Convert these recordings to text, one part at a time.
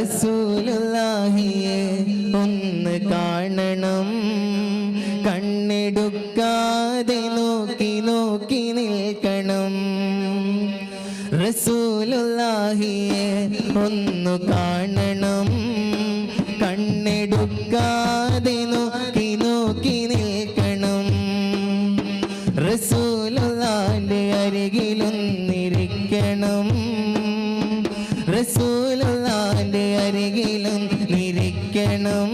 റസൂലുള്ളാഹിയെ ഒന്ന് കാണണം. കണ്ണെടുക്കാതെ നോക്കി നോക്കി നിൽക്കണം. റസൂലുള്ളാഹിയെ ഒന്ന് കാണണം. കണ്ണെടുക്കാതെ നോക്കി നോക്കി നിൽക്കണം. റസൂലുള്ളാന്റെ അരികിലൊന്നിരിക്കണം റസൂലുള്ളാന്റെ അരികിലും നിരിക്കണം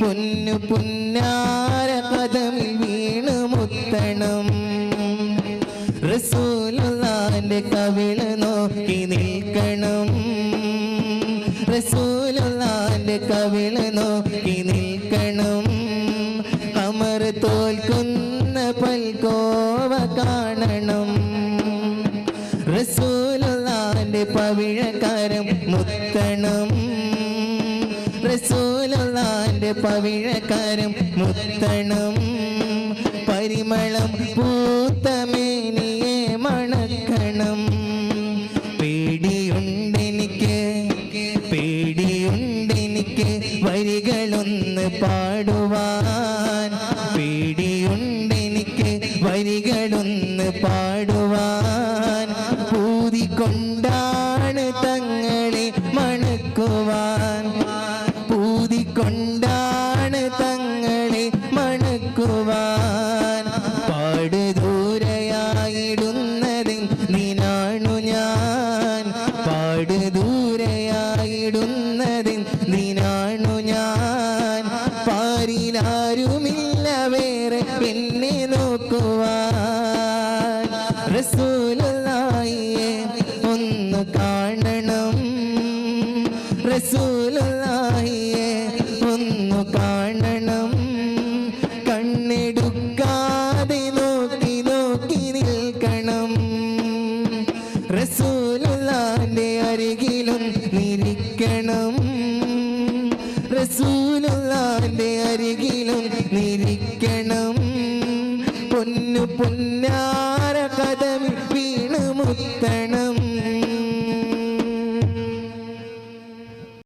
പൊന്നു പുന്നാര പദമിൽ വീണു മുത്തണം. റസൂലുള്ളാന്റെ കവിൾ നോക്കി നിൽക്കണം. റസൂലുള്ളാന്റെ കവിൾ നോക്കി നിൽക്കണം. കമർ തോൽക്കുന്ന പൽകോവ കാണണം. റസൂലുള്ളാന്റെ പവിഴക്കാരം മുത്തണം. റസൂലുള്ളാന്റെ പവിഴക്കാരം മുത്തണം. പരിമളം പൂത്തമേനിയെ മണക്കണം. പേടിയുണ്ടെനിക്ക് പേടിയുണ്ടെനിക്ക് വരികളൊന്ന് പാടുവാൻ. പേടിയുണ്ടെനിക്ക് വരികളൊന്ന് പാടുവാൻ. പൂതിക്കൊണ്ടാണ് തങ്ങളെ മണക്കുവാൻ. പൂതിക്കൊണ്ടാണ് തങ്ങളെ മണക്കുവാൻ. പാടുദൂരയായിടുന്നതിൽ നീനാണു ഞാൻ. പാടുദൂരയായിടുന്നതിൽ നീനാണു ഞാൻ. പാരിലാരുമില്ല വേറെ പിന്നെ നോക്കുവാൻ. ഒന്ന് കാണണം. റസൂലായിയെ ഒന്ന് കാണണം. കണ്ണെടുക്കാതെ നോക്കി നോക്കി നിൽക്കണം. റസൂലാന്റെ അരികിലും നിരിക്കണം. റസൂലാന്റെ അരികിലും നിരിക്കണം. പൊന്നു പൊന്നാര കഥ വീണു മുത്തണം